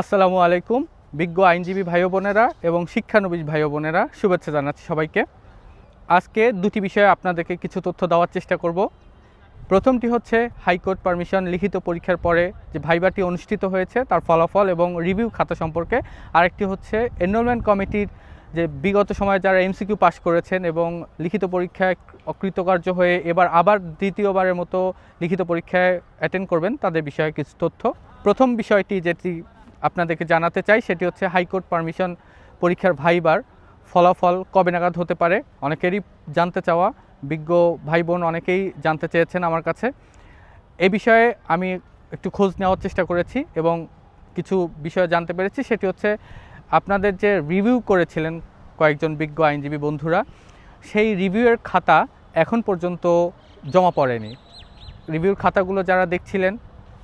আসসালামু আলাইকুম, বিজ্ঞ আইনজীবী ভাই বোনেরা এবং শিক্ষানবিশ ভাই বোনেরা, শুভেচ্ছা জানাচ্ছি সবাইকে। আজকে দুটি বিষয়ে আপনাদেরকে কিছু তথ্য দেওয়ার চেষ্টা করব। প্রথমটি হচ্ছে, হাইকোর্ট পারমিশন লিখিত পরীক্ষার পরে যে ভাইবাটি অনুষ্ঠিত হয়েছে, তার ফলাফল এবং রিভিউ খাতা সম্পর্কে। আরেকটি হচ্ছে, এনরোলমেন্ট কমিটির যে বিগত সময়ে যারা এমসিকিউ পাশ করেছেন এবং লিখিত পরীক্ষায় অকৃতকার্য হয়ে এবার আবার দ্বিতীয়বারের মতো লিখিত পরীক্ষায় অ্যাটেন্ড করবেন, তাদের বিষয়ে কিছু তথ্য। প্রথম বিষয়টি যেটি আপনাদেরকে জানাতে চাই, সেটি হচ্ছে হাইকোর্ট পারমিশন পরীক্ষার ভাইবার ফলাফল কবে নাগাদ হতে পারে? অনেকেরই জানতে চাওয়া, বিজ্ঞ ভাই বোন অনেকেই জানতে চেয়েছেন আমার কাছে। এ বিষয়ে আমি একটু খোঁজ নেওয়ার চেষ্টা করেছি এবং কিছু বিষয় জানতে পেরেছি, সেটি হচ্ছে আপনাদের যে রিভিউ করেছিলেন কয়েকজন বিজ্ঞ আইনজীবী বন্ধুরা, সেই রিভিউয়ের খাতা এখন পর্যন্ত জমা পড়েনি। রিভিউর খাতাগুলো যারা দেখছিলেন,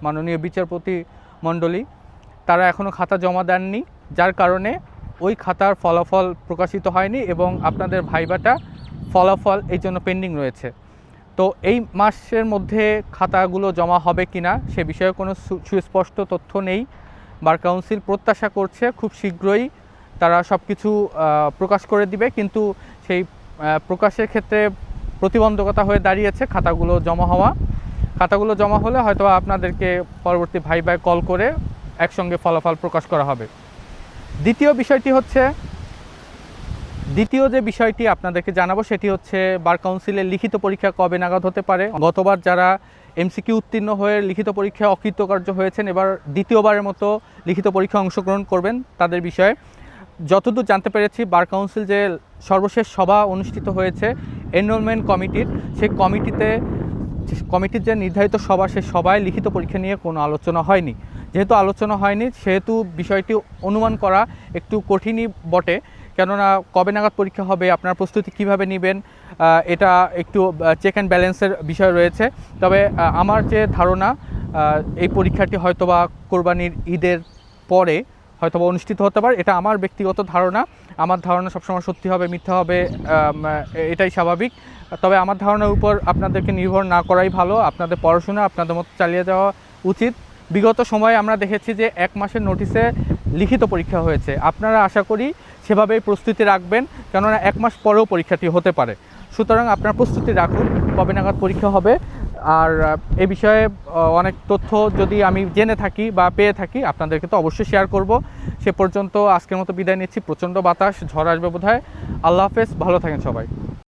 মাননীয় বিচারপতি মণ্ডলী তারা এখনও খাতা জমা দেননি, যার কারণে ওই খাতার ফলাফল প্রকাশিত হয়নি এবং আপনাদের ভাইবাটা ফলাফল এই জন্য পেন্ডিং রয়েছে। তো এই মাসের মধ্যে খাতাগুলো জমা হবে কিনা সে বিষয়ে কোনো সুস্পষ্ট তথ্য নেই। বার কাউন্সিল প্রত্যাশা করছে খুব শীঘ্রই তারা সব কিছু প্রকাশ করে দিবে, কিন্তু সেই প্রকাশের ক্ষেত্রে প্রতিবন্ধকতা হয়ে দাঁড়িয়েছে খাতাগুলো জমা হওয়া। খাতাগুলো জমা হলে হয়তো আপনাদেরকে পরবর্তী ভাই ভাই কল করে একসঙ্গে ফলাফল প্রকাশ করা হবে। দ্বিতীয় বিষয়টি হচ্ছে, দ্বিতীয় যে বিষয়টি আপনাদেরকে জানাব সেটি হচ্ছে, বার কাউন্সিলের লিখিত পরীক্ষা কবে নাগাদ হতে পারে? গতবার যারা এমসিকিউ উত্তীর্ণ হয়ে লিখিত পরীক্ষায় অকৃতকার্য হয়েছেন, এবার দ্বিতীয়বারের মতো লিখিত পরীক্ষায় অংশগ্রহণ করবেন তাদের বিষয়ে। যতদূর জানতে পেরেছি, বার কাউন্সিল যে সর্বশেষ সভা অনুষ্ঠিত হয়েছে এনরোলমেন্ট কমিটির সেই কমিটিতে কমিটির যে নির্ধারিত সভা, সেই সভায় লিখিত পরীক্ষা নিয়ে কোনো আলোচনা হয়নি। যেহেতু আলোচনা হয়নি, সেহেতু বিষয়টি অনুমান করা একটু কঠিনই বটে। কেননা কবে নাগাদ পরীক্ষা হবে, আপনার প্রস্তুতি কীভাবে নেবেন এটা একটু চেক অ্যান্ড ব্যালেন্সের বিষয় রয়েছে। তবে আমার যে ধারণা এই পরীক্ষাটি হয়তোবা কোরবানির ঈদের পরে হয়তোবা অনুষ্ঠিত হতে পারে, এটা আমার ব্যক্তিগত ধারণা। আমার ধারণা সবসময় সত্যি হবে, মিথ্যা হবে এটাই স্বাভাবিক। তবে আমার ধারণার উপর আপনাদেরকে নির্ভর না করাই ভালো। আপনাদের পড়াশোনা, আপনাদের মতো চালিয়ে যাওয়া উচিত। বিগত সময়ে আমরা দেখেছি যে এক মাসের নোটিশে লিখিত পরীক্ষা হয়েছে। আপনারা আশা করি সেভাবেই প্রস্তুতি রাখবেন, কেননা এক মাস পরেও পরীক্ষাটি হতে পারে। সুতরাং আপনার প্রস্তুতি রাখুন, কবে নাগাদ পরীক্ষা হবে। আর, এ বিষয়ে অনেক তথ্য যদি আমি জেনে থাকি বা পেয়ে থাকি, আপনাদেরকে তো অবশ্যই শেয়ার করব। সে পর্যন্ত আজকের মতো বিদায় নিচ্ছি। প্রচণ্ড বাতাস, ঝড় আসবে বোধহয়। আল্লাহ হাফেজ, ভালো থাকেন সবাই।